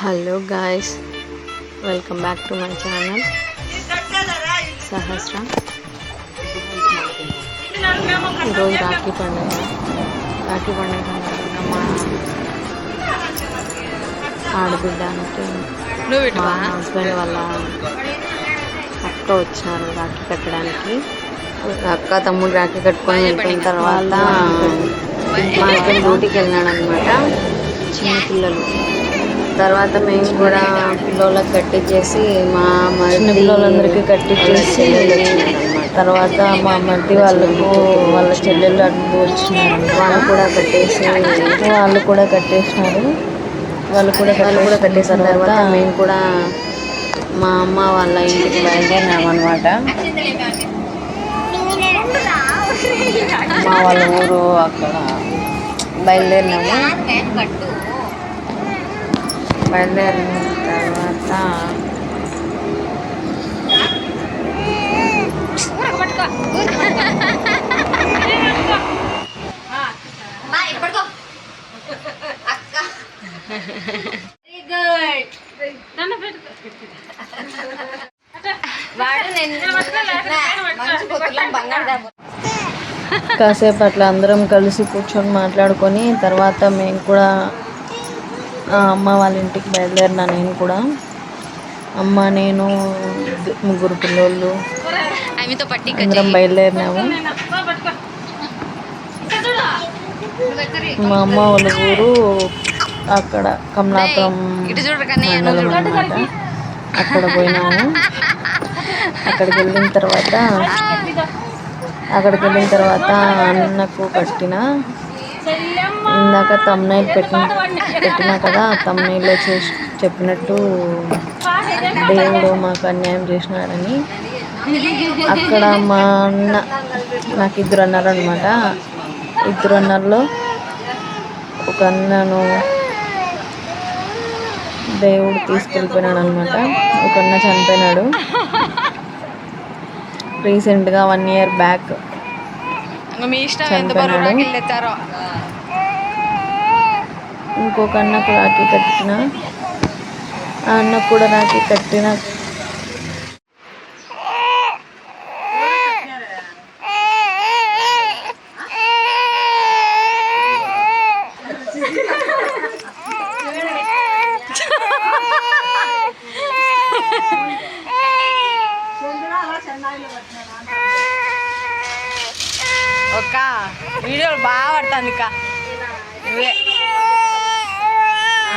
Hello guys welcome back to my channel Sahasra ఈరోజు రాఖీ పండుగ రాఖీ పండుగ మా ఆడబిడ్డానికి మా హస్బెండ్ వాళ్ళ అక్క వచ్చినారు రాఖీ కట్టడానికి. అక్క తమ్ముడు రాఖీ కట్టుకొని వెళ్ళిపోయిన తర్వాత మా హస్బెండ్ డ్యూటీకి వెళ్ళినాడు అనమాట చిన్నపిల్లలు తర్వాత మేము కూడా పిల్లలకు కట్టించేసి మా చిన్న పిల్లలందరికీ కట్టించేసి తర్వాత మా మధ్య వాళ్ళకు వాళ్ళ చెల్లెళ్ళు అడ్డు వచ్చినారు వాళ్ళు కూడా కట్టేసి వాళ్ళు కూడా కట్టేసినారు. వాళ్ళు కూడా వాళ్ళు కూడా కట్టేసిన తర్వాత మేము కూడా మా అమ్మ వాళ్ళ ఇంటికి బయలుదేరినాం అనమాట మా వాళ్ళ ఊరు అక్కడ బయలుదేరినాము. బయలుదేరిన తర్వాత కాసేపు అట్లా అందరం కలిసి కూర్చొని మాట్లాడుకొని తర్వాత మేము కూడా అమ్మ వాళ్ళ ఇంటికి బయలుదేరినా నేను కూడా. అమ్మ నేను ముగ్గురు పిల్లోళ్ళు. అందరం బయలుదేరినాము. మా అమ్మ వాళ్ళ ఊరు అక్కడ కమలాపురం మండలం అన్నమాట. అక్కడ పోయినాము. అక్కడికి వెళ్ళిన తర్వాత అక్కడికి వెళ్ళిన తర్వాత అన్నకు కట్టిన ఇందాక తమ్నైల్ పెట్టిన పెట్టినా కదా తమ్నైల్లో చేసి చెప్పినట్టు దేవుడు మాకు అన్యాయం చేసినాడని. అక్కడ మా అన్న నాకు ఇద్దరు అన్నారు అనమాట ఇద్దరు అన్నల్లో ఒక అన్నను దేవుడు తీసుకెళ్ళిపోయినాడు అనమాట ఒక అన్న చనిపోయినాడు. రీసెంట్గా వన్ ఇయర్ బ్యాక్ చనిపోయినాడు. ఇంకొక అన్నకు రాఖీ కట్టిన ఆ అన్నకు కూడా రాఖీ కట్టిన. ఒక వీడియోలు బాగా పడుతుంది ఇక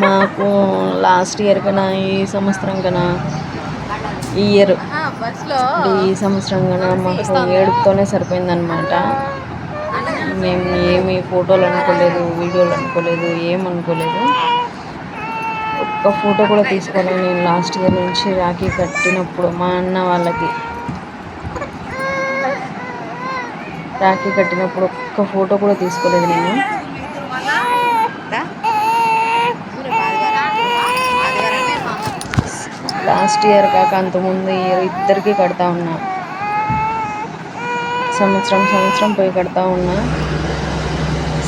మాకు లాస్ట్ ఇయర్ కన్నా ఈ సంవత్సరం కన్నా ఈ ఇయర్ ఈ సంవత్సరం కన్నా మాకు ఏడుపుతోనే సరిపోయిందనమాట మేము ఏమి ఫోటోలు అనుకోలేదు వీడియోలు అనుకోలేదు ఏం అనుకోలేదు. ఒక్క ఫోటో కూడా తీసుకోలేదు. నేను లాస్ట్ ఇయర్ నుంచి రాఖీ కట్టినప్పుడు మా అన్న వాళ్ళకి రాఖీ కట్టినప్పుడు ఒక్క ఫోటో కూడా తీసుకోలేదు నేను. లాస్ట్ ఇయర్ కాక అంతకుముందు ఇయర్ ఇద్దరికి కడతా ఉన్నా. సంవత్సరం సంవత్సరం పోయి కడతా ఉన్నా.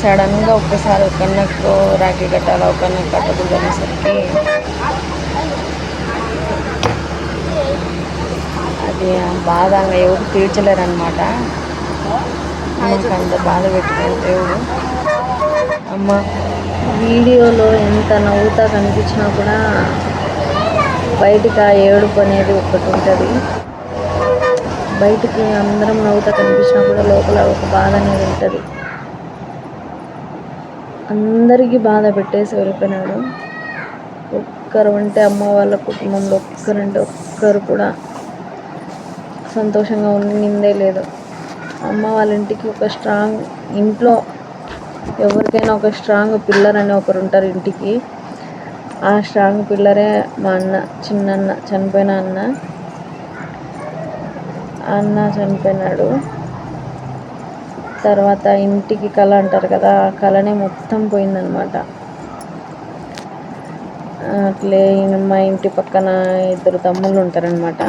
సడన్గా ఒక్కసారి ఒక అన్నకు రాఖీ కట్టాలా ఒక అన్నకు కట్టకూడదు అనేసరికి అది బాధ ఎవరు తీర్చలేరనమాట నాకు అంత బాధ పెట్టుకుని దేవుడు అమ్మ వీడియోలో ఎంత నవ్వుతా కనిపించినా కూడా బయటికి ఆ ఏడుపు అనేది ఒకటి ఉంటుంది. బయటికి అందరం నవ్వుతా కనిపించినా కూడా లోపల ఒక బాధ అనేది ఉంటుంది. అందరికీ బాధ పెట్టేసి వెళ్ళిపోయినాడు. ఒక్కరు అంటే అమ్మ వాళ్ళ కుటుంబంలో ఒక్కరంటే ఒక్కరు కూడా సంతోషంగా ఉండిందే లేదు. అమ్మ వాళ్ళ ఇంటికి ఒక స్ట్రాంగ్ ఇంట్లో ఎవరికైనా ఒక స్ట్రాంగ్ పిల్లర్ అని ఒకరు ఉంటారు ఇంటికి. ఆ స్ట్రాంగ్ పిల్లరే మా అన్న చిన్నన్న చనిపోయిన అన్న. అన్న చనిపోయినాడు. తర్వాత ఇంటికి కళ అంటారు కదా ఆ కళనే మొత్తం పోయిందనమాట అట్లే మా ఇంటి పక్కన ఇద్దరు తమ్ముళ్ళు ఉంటారనమాట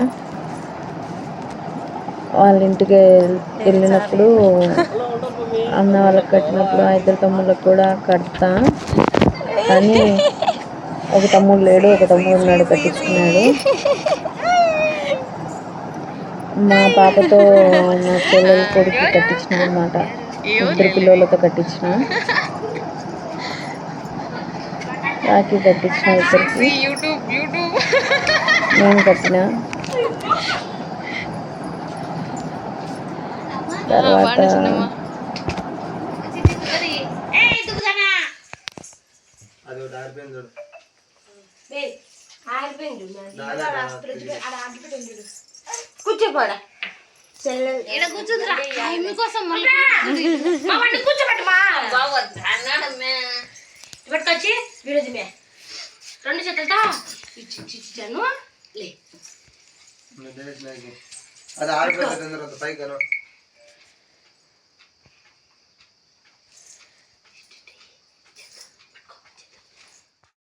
వాళ్ళ ఇంటికి వెళ్ళినప్పుడు అన్న వాళ్ళకి కట్టినప్పుడు ఆ ఇద్దరు తమ్ముళ్ళకి కూడా కడతా కానీ ఒక తమ్ముడు లేడు ఒక తమ్ముడు ఉన్నాడు కట్టించుకున్నాడు. మా పాపతో నా చెల్లెల కొడుకు కట్టించిన అనమాట ఇద్దరు పిల్లలతో కట్టించిన. రాఖీ కట్టించిన ఇద్దరికి. YouTube YouTube. నేను కట్టిన. తర్వాత అది కూర్చోపోడా పట్టుకొచ్చి వీడది మే. రెండు చేతులతో. ఇచ్చి ఇచ్చి ఇచ్చాను లే. అది తర్వాత పైకి